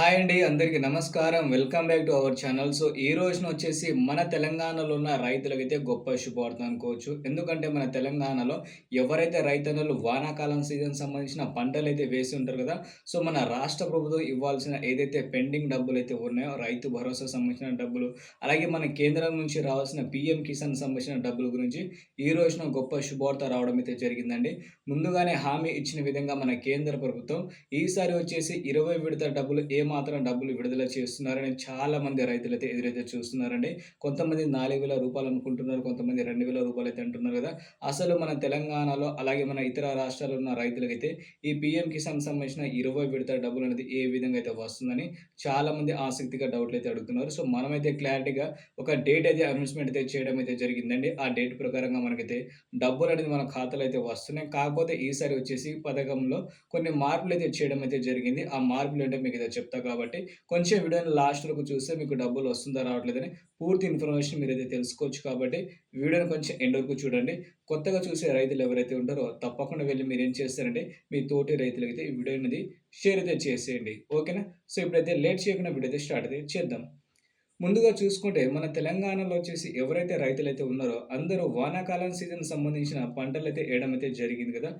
Hi అండి అందరికీ నమస్కారం. Welcome back to our channel. So ఈ రోజున వచ్చేసి మన తెలంగాణలో ఉన్న రైతులకైతే గొప్ప శుభవార్త అనుకోవచ్చు. ఎందుకంటే మన తెలంగాణలో ఎవరైతే రైతన్నలు వానాకాలం సీజన్ సంబంధించిన పంటలు అయితే వేసి ఉంటారు కదా సో మన రాష్ట్ర ప్రభుత్వం ఇవ్వాల్సిన ఏదైతే పెండింగ్ డబ్బులు అయితే ఉన్నాయో రైతు భరోసా సంబంధించిన డబ్బులు అలాగే మన కేంద్రం నుంచి రావాల్సిన పిఎం కిసాన్ సంబంధించిన డబ్బుల గురించి ఈ రోజున గొప్ప శుభార్త రావడం అయితే జరిగిందండి. ముందుగానే హామీ ఇచ్చిన విధంగా మన కేంద్ర ప్రభుత్వం ఈసారి వచ్చేసి ఇరవై విడత డబ్బులు ఏ మాత్రం డబ్బులు విడుదల చేస్తున్నారని చాలా మంది రైతులు అయితే ఎదురైతే చూస్తున్నారండి. కొంతమంది నాలుగు వేల రూపాయలు అనుకుంటున్నారు కొంతమంది రెండు వేల రూపాయలు అయితే అంటున్నారు కదా. అసలు మన తెలంగాణలో అలాగే మన ఇతర రాష్ట్రాల్లో ఉన్న రైతులకైతే ఈ పిఎం కిసాన్ సంబంధించిన ఇరవై విడత డబ్బులు అనేది ఏ విధంగా అయితే వస్తుందని చాలా మంది ఆసక్తిగా డౌట్లు అయితే అడుగుతున్నారు. సో మనమైతే క్లారిటీగా ఒక డేట్ అయితే అనౌన్స్మెంట్ అయితే చేయడం అయితే జరిగిందండి. ఆ డేట్ ప్రకారంగా మనకైతే డబ్బులు అనేది మన ఖాతాలో అయితే వస్తున్నాయి. కాకపోతే ఈసారి వచ్చేసి పథకంలో కొన్ని మార్పులు అయితే చేయడం అయితే జరిగింది. ఆ మార్పులు అంటే మీకు అయితే చెప్తా కాబట్టి కొంచెం వీడియోని లాస్ట్ వరకు చూస్తే మీకు డబ్బులు వస్తుందా రావట్లేదని పూర్తి ఇన్ఫర్మేషన్ మీరైతే తెలుసుకోవచ్చు కాబట్టి వీడియోని కొంచెం ఎండ్ వరకు చూడండి. కొత్తగా చూసే రైతులు ఎవరైతే ఉంటారో తప్పకుండా వెళ్ళి మీరు ఏం చేస్తారంటే మీ తోటి రైతులకైతే ఈ వీడియో అనేది షేర్ అయితే చేసేయండి. ఓకేనా సో ఇప్పుడైతే లేట్ చేయకుండా వీడియో అయితే స్టార్ట్ అయితే చేద్దాం. ముందుగా చూసుకుంటే మన తెలంగాణలో వచ్చేసి ఎవరైతే రైతులైతే ఉన్నారో అందరూ వానాకాలం సీజన్ సంబంధించిన పంటలు అయితే వేయడం అయితే జరిగింది కదా.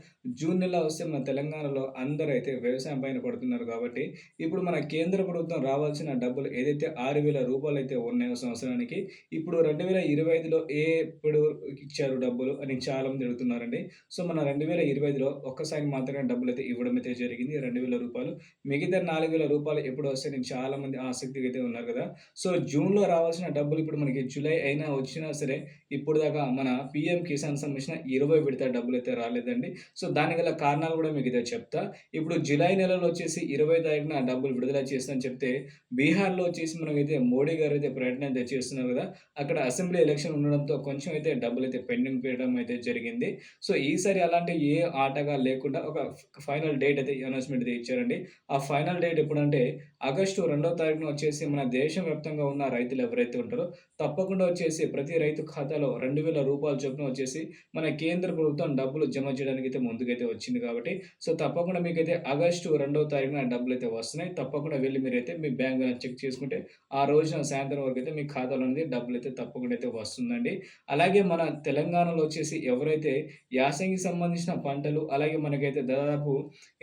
జూన్ నెల వస్తే మన తెలంగాణలో అందరూ అయితే వ్యవసాయం పైన పడుతున్నారు కాబట్టి ఇప్పుడు మన కేంద్ర ప్రభుత్వం రావాల్సిన డబ్బులు ఏదైతే ఆరు వేల రూపాయలు అయితే ఉన్నాయో సంవత్సరానికి ఇప్పుడు రెండు వేల ఇరవై ఐదులో ఏ ఎప్పుడు ఇచ్చారు డబ్బులు అని చాలా మంది అడుగుతున్నారండి. సో మన రెండు వేల ఇరవై ఐదులో ఒక్కసారి మాత్రమే డబ్బులు అయితే ఇవ్వడం అయితే జరిగింది. రెండు వేల రూపాయలు. మిగతా నాలుగు వేల రూపాయలు ఎప్పుడు వస్తే నేను చాలా మంది ఆసక్తిగా అయితే ఉన్నారు కదా. సో జూన్‌లో రావాల్సిన డబ్బులు ఇప్పుడు మనకి జూలై అయినా వచ్చినా సరే, ఇప్పుడు దాకా మన పీఎం కిసాన్ సంబంధించిన 20 విడత డబ్బులు అయితే రాలేదండి. సో, దాని గల కారణాలు కూడా మీకైతే చెప్తా. ఇప్పుడు జూలై నెలలో వచ్చేసి 20 తారీఖున డబ్బులు విడుదల చేస్తానని చెప్తే, బీహార్‌లో వచ్చేసి మనకైతే మోడీ గారైతే ప్రయత్నం అయితే చేస్తున్నారు కదా! అక్కడ అసెంబ్లీ ఎలక్షన్ ఉండడంతో కొంచెం అయితే డబ్బులైతే పెండింగ్ పెట్టడం అయితే జరిగింది. సో, ఈసారి అలాంటి ఏ ఆటగా లేకుండా ఒక ఫైనల్ డేట్ అయితే అనౌన్స్‌మెంట్ అయితే ఇచ్చారండి. ఆ ఫైనల్ డేట్ ఎప్పుడంటే ఆగస్టు రెండవ తారీఖున వచ్చేసి మన దేశం వ్యాప్తంగా ఉన్న రైతులు ఎవరైతే ఉంటారో తప్పకుండా వచ్చేసి ప్రతి రైతు ఖాతాలో రెండు వేల రూపాయల చొప్పున వచ్చేసి మన కేంద్ర ప్రభుత్వం డబ్బులు జమ చేయడానికి అయితే ముందుకైతే వచ్చింది కాబట్టి సో తప్పకుండా మీకైతే ఆగస్టు రెండవ తారీఖున డబ్బులు అయితే వస్తున్నాయి. తప్పకుండా వెళ్ళి మీరైతే మీ బ్యాంక్ చెక్ చేసుకుంటే ఆ రోజున సాయంత్రం వరకు అయితే మీ ఖాతాలో అనేది డబ్బులు అయితే తప్పకుండా అయితే వస్తుందండి. అలాగే మన తెలంగాణలో వచ్చేసి ఎవరైతే యాసంగి సంబంధించిన పంటలు అలాగే మనకైతే దాదాపు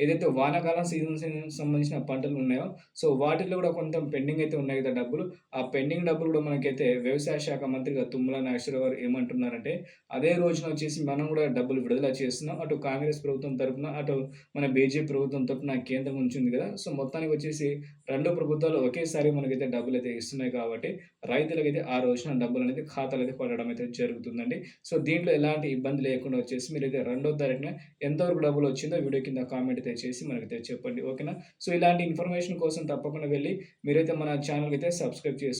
ఏదైతే వానాకాలం సీజన్ సంబంధించిన పంటలు ఉన్నాయో సో వాటిలో కూడా కొంత పెండింగ్ అయితే ఉన్నాయి కదా డబ్బులు. ఆ పెండింగ్ డబ్బులు కూడా మనకైతే వ్యవసాయ శాఖ మంత్రిగా తుమ్మల నాగేశ్వరరావు గారు ఏమంటున్నారంటే అదే రోజున వచ్చేసి మనం కూడా డబ్బులు విడుదల చేస్తున్నాం. అటు కాంగ్రెస్ ప్రభుత్వం తరఫున అటు మన బీజేపీ ప్రభుత్వం తరఫున కేంద్రం ఉంచింది కదా. సో మొత్తానికి వచ్చేసి రెండు ప్రభుత్వాలు ఒకేసారి మనకైతే డబ్బులు అయితే ఇస్తున్నాయి కాబట్టి రైతులకైతే ఆ రోజున డబ్బులు అనేది ఖాతాలు అయితే పడడం అయితే జరుగుతుందండి. సో దీంట్లో ఎలాంటి ఇబ్బంది లేకుండా వచ్చేసి మీరైతే రెండో తారీఖున ఎంతవరకు డబ్బులు వచ్చిందో వీడియో కింద కామెంట్ అయితే చేసి మనకైతే చెప్పండి. ఓకేనా? సో ఇలాంటి ఇన్ఫర్మేషన్ కోసం తప్పకుండా వెళ్ళి మీరైతే మన ఛానల్కి అయితే సబ్స్క్రైబ్ చేసి